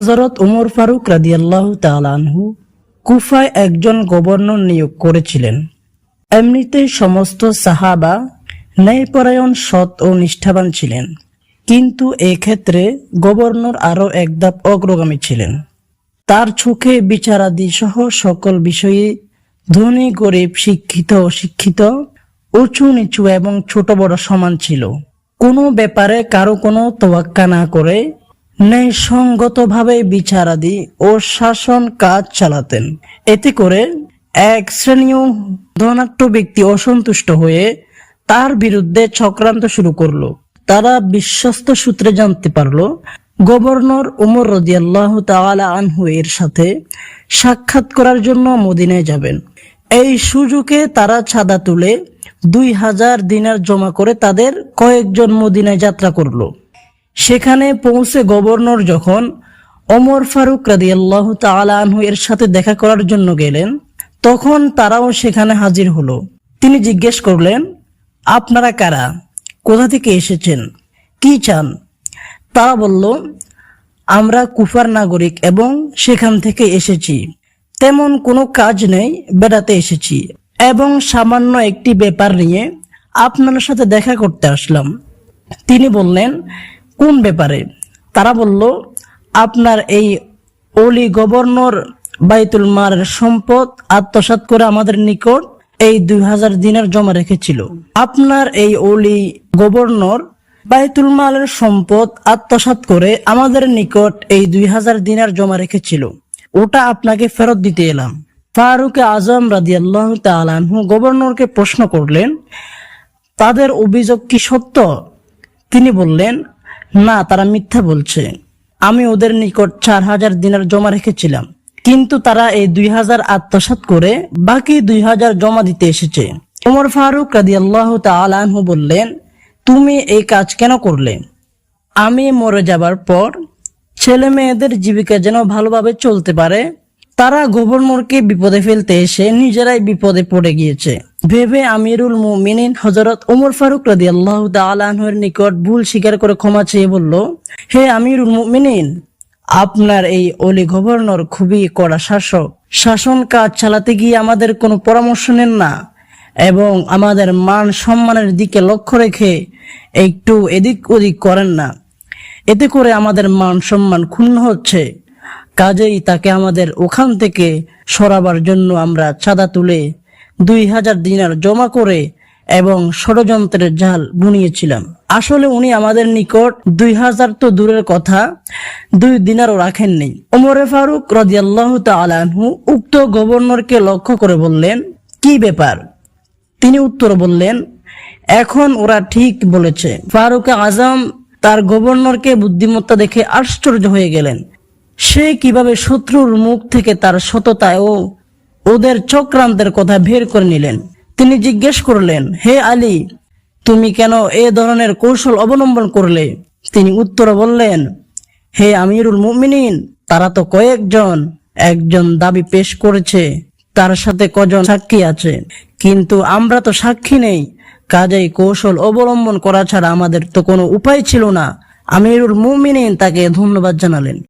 হজরত উমর ফারুক রাদিয়াল্লাহ তালানহু কুফায় একজন গভর্নর নিয়োগ করেছিলেন। এমনিতেই সমস্ত সাহাবা ন্যায়পরায়ণ, সৎ ও নিষ্ঠাবান ছিলেন। কিন্তু এক্ষেত্রে গভর্নর আরও একধাপ অগ্রগামী ছিলেন। তার চোখে বিচারাদি সহ সকল বিষয়ে ধনী, গরিব, শিক্ষিত, অশিক্ষিত, উঁচু নিচু এবং ছোট বড় সমান ছিল। কোনো ব্যাপারে কারও কোনো তোয়াক্কা না করে ন্যায়সঙ্গতভাবে বিচারাদি ও শাসন কাজ চালাতেন। এতে করে এক শ্রেণীয় ধনাঢ্য ব্যক্তি অসন্তুষ্ট হয়ে তার বিরুদ্ধে চক্রান্ত শুরু করল। তারা বিশ্বস্ত সূত্রে জানতে পারল, গভর্নর উমর রদিয়াল্লাহ তাআলা আনহু এর সাথে সাক্ষাৎ করার জন্য মদিনায় যাবেন। এই সুযোগে তারা ছাদা তুলে দুই হাজার দিনার জমা করে তাদের কয়েকজন মদিনায় যাত্রা করল। সেখানে পৌঁছে গভর্নর যখন ওমর ফারুক রাদিয়াল্লাহ তাআলা আনহু এর সাথে দেখা করার জন্য গেলেন, তখন তারাও সেখানে হাজির হলো। তিনি জিজ্ঞেস করলেন, আপনারা কারা? কোথা থেকে এসেছেন? কি চান? তারা বলল, আমরা কুফার নাগরিক এবং সেখান থেকে এসেছি। তেমন কোনো কাজ নেই, বেড়াতে এসেছি। এবং সামান্য একটি ব্যাপার নিয়ে আপনার সাথে দেখা করতে আসলাম। তিনি বললেন কোন ব্যাপারে? তারা বলল, আপনার এই অলি গভর্নর বাইতুল মারের সম্পদ আত্মসাৎ করে আমাদের নিকট এই দুই হাজার দিনের জমা রেখেছিল। আপনার এই অলি গভর্নর বাইতুল মালের সম্পদ আত্মসাৎ করে আমাদের নিকট এই দুই হাজার দিনার জমা রেখেছিল। ওটা আপনাকে ফেরত দিতে এলাম। ফারুক আজম রাদিয়াল্লাহ তালানহু গভর্নরকে প্রশ্ন করলেন, তাদের অভিযোগ কি সত্য? তিনি বললেন না, তারা মিথ্যা বলছে। আমি ওদের নিকট চার হাজার দিনার জমা রেখেছিলাম। কিন্তু তারা এই দুই হাজার আত্মসাত করে বাকি দুই হাজার জমা দিতে এসেছে। ওমর ফারুক রাদি আল্লাহ তালানহু বললেন, তুমি এই কাজ কেন করলে? আমি মরে যাবার পর ছেলে মেয়েদের জীবিকা যেন ভালোভাবে চলতে পারে তারা গভর্নরকে বিপদে ফেলতে এসে নিজেরাই বিপদে পড়ে গিয়েছে। ভেবে আমিরুল মুমিনিন হজরত ওমর ফারুক রাদি আল্লাহ তালাহের নিকট ভুল স্বীকার করে ক্ষমা চেয়ে বলল, হে আমিরুল মুমিনিন, আপনার এই অলি গভর্নর খুবই কড়া শাসক। শাসন কাজ চালাতে গিয়ে আমাদের কোনো পরামর্শ নেন না এবং আমাদের মান সম্মানের দিকে লক্ষ্য রেখে একটু এদিক ওদিক করেন না। এতে করে আমাদের মান সম্মান ক্ষুণ্ণ হচ্ছে। কাজেই তাকে আমাদের ওখান থেকে সরাবার জন্য আমরা চাঁদা তুলে দুই হাজার দিনার জমা করে এবং ষড়যন্ত্রের জাল বুনিয়েছিলাম। আসলে উনি আমাদের নিকট দুই হাজার তো দূরের কথা, দুই দিনারও রাখেননি। ওমরে ফারুক রদিয়াল্লাহ তালানহু উক্ত গভর্নরকে লক্ষ্য করে বললেন, কি ব্যাপার? তিনি উত্তর বললেন, এখন ওরা ঠিক বলেছে। ফারুক আজম তার গভর্নরকে বুদ্ধিমত্তা দেখে আশ্চর্য হয়ে গেলেন। সে কীভাবে শত্রুর মুখ থেকে তার সততা ও ওদের চক্রান্তের কথা বের করে নিলেন? তিনি জিজ্ঞেস করলেন, হে আলী, তুমি কেন এ ধরনের কৌশল অবলম্বন করলে? তিনি উত্তর বললেন, হে আমিরুল মুমিনিন, তারা তো কয়েকজন, একজন দাবি পেশ করেছে, তার সাথে কজন সাক্ষী আছে। কিন্তু আমরা তো সাক্ষী নেই, কাজেই কৌশল অবলম্বন করা ছাড়া আমাদের তো কোনো উপায় ছিল না। আমিরুল মুমিনিন তাকে ধন্যবাদ জানালেন।